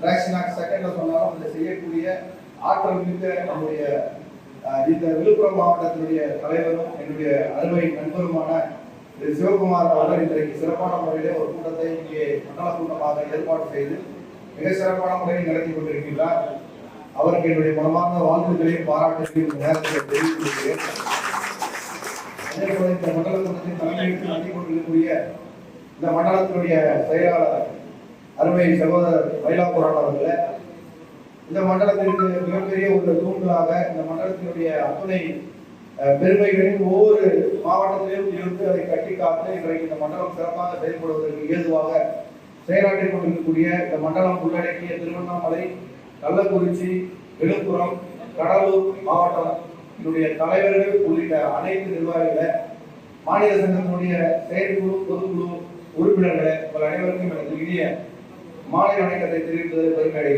Traction act செகண்ட்ல சொன்னாலும் அதை செய்யக்கூடிய ஆற்றல் மிக்க நம்முடைய இந்த விழுப்புரம் மாவட்டத்தினுடைய தலைவரும் என்னுடைய அருமை நண்பருமான திரு சிவகுமார் அவர்கள் இன்றைக்கு சிறப்பான முறையிலே ஒரு கூட்டத்தை இங்கே மண்டல கூட்டமாக ஏற்பாடு செய்து மிக சிறப்பான முறையில் நடத்தி கொண்டிருக்கிறார். அவருக்கு என்னுடைய மனமார்ந்த வாழ்த்துக்களையும் பாராட்டுகளையும் நேரத்தில் தெரிவித்துக் கொள்கிறேன் அதே போல இந்த மண்டல கூட்டத்தில் தலைமையிட்டு நடத்தி கொண்டிருக்கக்கூடிய இந்த மண்டலத்தினுடைய செயலாளர் அருமை சகோதரர் மயிலாபுரான் அவர்களே இந்த மண்டலத்திற்கு மிகப்பெரிய ஒரு தூண்களாக இந்த மண்டலத்தினுடைய அத்துணை பெருமைகளின் பெருமைகளையும் ஒவ்வொரு மாவட்டத்திலும் இருந்து அதை கட்டி காத்து இன்றைக்கு இந்த மண்டலம் சிறப்பாக செயல்படுவதற்கு ஏதுவாக செயலாற்றிக் கொண்டிருக்கக்கூடிய இந்த மண்டலம் உள்ளடக்கிய திருவண்ணாமலை கள்ளக்குறிச்சி விழுப்புரம் கடலூர் மாவட்டத்தினுடைய தலைவர்கள் உள்ளிட்ட அனைத்து நிர்வாகிகளை மாநில சங்கத்தினுடைய செயற்குழு பொதுக்குழு உறுப்பினர்களை உங்கள் அனைவருக்கும் எனது இனிய மாலை வணக்கத்தை தெரிவிப்பது பெருமை